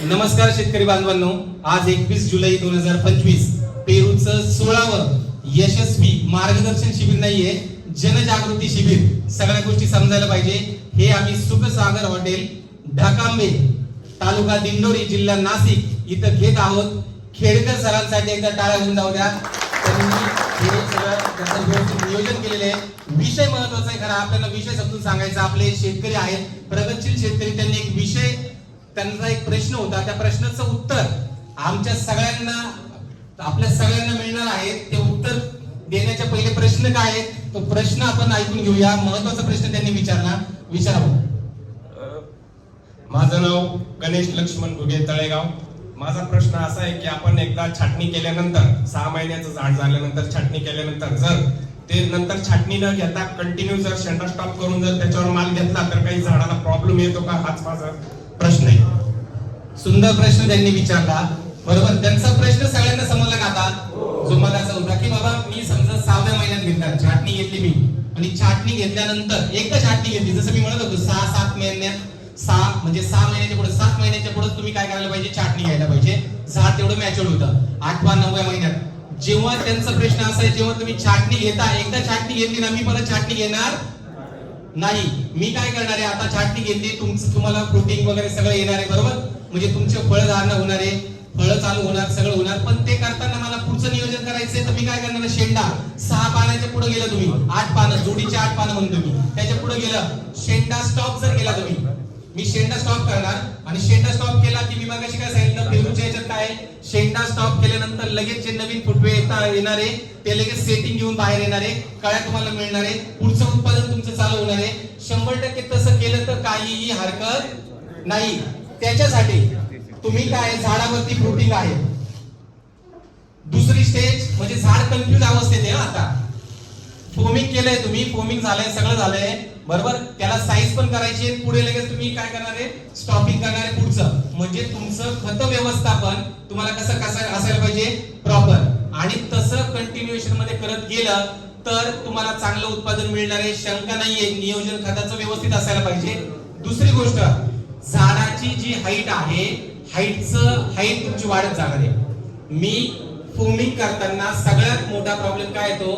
नमस्कार शेतकरी बांधवांनो. आज एकवीस जुलै दोन हजार पंचवीस पेरूचं सोळावं यशस्वी मार्गदर्शन शिबिर नाहीये जनजागृती शिबिर. सगळ्या गोष्टी समजायला पाहिजे. हे आम्ही सुखसागर हॉटेल ढाकांबे तालुका दिंडोरी जिल्हा नाशिक इथं घेत आहोत. खेडकर सरांसाठी एकदा टाळ्या होऊन जाऊ द्या. त्यांनी त्याचं नियोजन केलेले आहे. विषय महत्त्वाचा आहे खरा आपल्याला विषय समजून सांगायचा. आपले शेतकरी आहेत प्रगतशील शेतकरी त्यांनी एक विषय त्यांचा एक प्रश्न होता. त्या प्रश्नाचं उत्तर आमच्या सगळ्यांना आपल्या सगळ्यांना मिळणार आहे. ते उत्तर देण्याच्या पहिले प्रश्न काय आहे तो प्रश्न आपण ऐकून घेऊया. महत्त्वाचा प्रश्न त्यांनी विचारला. विचारावं माझं नाव गणेश लक्ष्मण घुगे तळेगाव. माझा प्रश्न असा आहे की आपण एकदा छाटणी केल्यानंतर सहा महिन्याचं झाड झाल्यानंतर छाटणी केल्यानंतर जर ते नंतर छाटणी न घेता कंटिन्यू जर शेंडा स्टॉप करून जर त्याच्यावर माल घेतला तर काही झाडाला प्रॉब्लेम येतो का? हाच माझा प्रश्न आहे. सुंदर प्रश्न त्यांनी विचारला. बरोबर? त्यांचा प्रश्न सगळ्यांना समजला का आता? जो मला होता की बाबा मी समजा सहाव्या महिन्यात घेतला छाटणी घेतली मी. आणि छाटणी घेतल्यानंतर एकदा छाटणी घेतली. जसं मी म्हणत होतो सहा सात महिन्यात सहा म्हणजे सहा महिन्याच्या पुढे सात महिन्याच्या पुढे तुम्ही काय करायला पाहिजे? छाटणी घ्यायला पाहिजे. झाड तेवढं मॅच्युअर होतं. आठवा नवव्या महिन्यात. जेव्हा त्यांचा प्रश्न असा आहे जेव्हा तुम्ही छाटणी घेता एकदा छाटणी घेतली ना मी परत छाटणी घेणार नाही. मी काय करणार आहे? आता छाटणी घेतली तुमचं तुम्हाला प्रोटीन वगैरे सगळं येणार आहे बरोबर? म्हणजे तुमचे फळधारणा होणार आहे फळं चालू होणार सगळं होणार पण ते करताना मला पुढचं नियोजन करायचंय तर मी काय करणार शेंडा. सहा पानाच्या पुढे गेलं तुम्ही. आठ पानं जोडीचे आठ पानं म्हणतो मी त्याच्या पुढे गेलं शेंडा स्टॉप जर केला तुम्ही. मी शेंडा स्टॉप करणार आणि शेंडा स्टॉप केला की मी मगाशी काय सांगितलं? पेरूच्या याच्यात काय आहे? शेंडा स्टॉप केल्यानंतर लगेच जे नवीन फुटवे येणार आहे ते लगेच सेटिंग घेऊन बाहेर येणार आहे. कळ्या तुम्हाला मिळणार आहे. पुढचं उत्पादन तुमचं चालू होणार आहे. शंभर टक्के तसं केलं तर काहीही हरकत नाही. त्याच्यासाठी तुम्ही काय झाडावरती फ्रुटिंग आहे? दुसरी स्टेज म्हणजे झाड कन्फ्युज अवस्थेत आहे हा आता. फोमिंग केलंय तुम्ही फोमिंग झालंय सगळं झालंय. बरोबर? त्याला साईज पण करायची आहे. पुढे लगेच तुम्ही काय करणार आहे? स्टॉपिंग करणार आहे पुढचं. म्हणजे तुमचं खत व्यवस्थापन तुम्हाला कसं कसं असायला पाहिजे? प्रॉपर आणि तसं कंटिन्युएशनमध्ये करत गेलं तर तुम्हाला चांगलं उत्पादन मिळणार आहे. शंका नाहीये. नियोजन खताचं व्यवस्थित असायला पाहिजे. दुसरी गोष्ट झाडाची जी हाईट आहे हाईटचं हाईट तुमची वाढत जाणार आहे. मी फोमिंग करताना सगळ्यात मोठा प्रॉब्लेम काय येतो?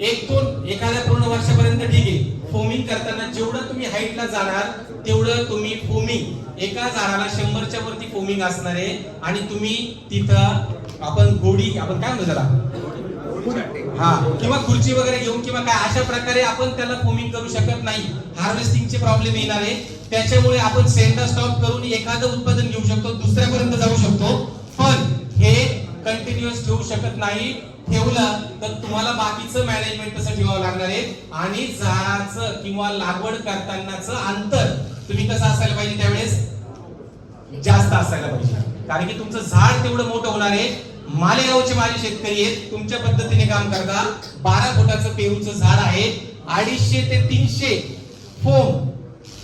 एक दोन एखाद्या पूर्ण वर्षापर्यंत ठीक आहे. फोमिंग करताना जेवढं तुम्ही हाईटला जाणार तेवढं तुम्ही फोमिंग एका झाडाला शंभरच्या वरती फोमिंग असणार आहे आणि तुम्ही तिथं आपण गोडी आपण काय म्हणतो त्याला? हा. किंवा खुर्ची वगैरे घेऊन किंवा काय अशा प्रकारे आपण त्याला फोमिंग करू शकत नाही. हार्वेस्टिंगचे प्रॉब्लेम येणार आहे. त्याच्यामुळे आपण सेंटर स्टॉप करून एखादं उत्पादन घेऊ शकतो दुसऱ्यापर्यंत जाऊ शकतो. पण हे कंटिन्युअस ठेवू शकत नाही. ठेवलं तर तुम्हाला बाकीचं मॅनेजमेंट कसं ठेवावं लागणार आहे. आणि झाडाचं किंवा लागवड करतानाच अंतर तुम्ही कसं असायला पाहिजे त्यावेळेस? जास्त असायला पाहिजे. कारण की तुमचं झाड तेवढं मोठं होणार आहे. मालेगावचे माझे शेतकरी आहेत तुमच्या पद्धतीने काम करता. बारा फुटाचं पेरूचं झाड आहे अडीचशे ते तीनशे फोम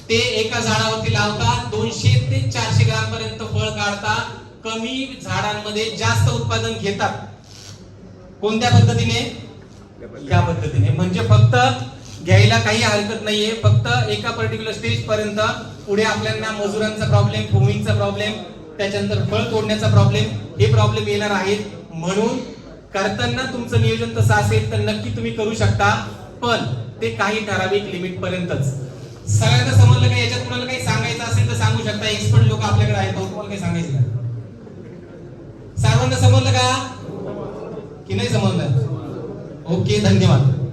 ते एका झाडावरती लावता दोनशे ते चारशे ग्राम पर्यंत फळ काढता कमी झाडांमध्ये जास्त उत्पादन घेतात. कोणत्या पद्धतीने? या पद्धतीने. म्हणजे फक्त घ्यायला काही हरकत नाहीये फक्त एका पर्टिक्युलर स्टेज पर्यंत पुढे आपल्याला मजुरांचा प्रॉब्लेम फोमिंगचा प्रॉब्लेम त्याच्यानंतर फळ तोडण्याचा प्रॉब्लेम हे प्रॉब्लेम येणार आहेत. म्हणून करताना तुमचं नियोजन तसं असेल तर नक्की तुम्ही करू शकता पण ते काही ठराविक लिमिट पर्यंतच. सगळ्यांना समजलं का? याच्यात कुणाला काही सांगायचं असेल तर सांगू शकता. एक्सपर्ट लोक आपल्याकडे आहेत. तुम्हाला काही सांगायचं का? सर्वांना समजलं का? की नाही समजलं? ओके धन्यवाद.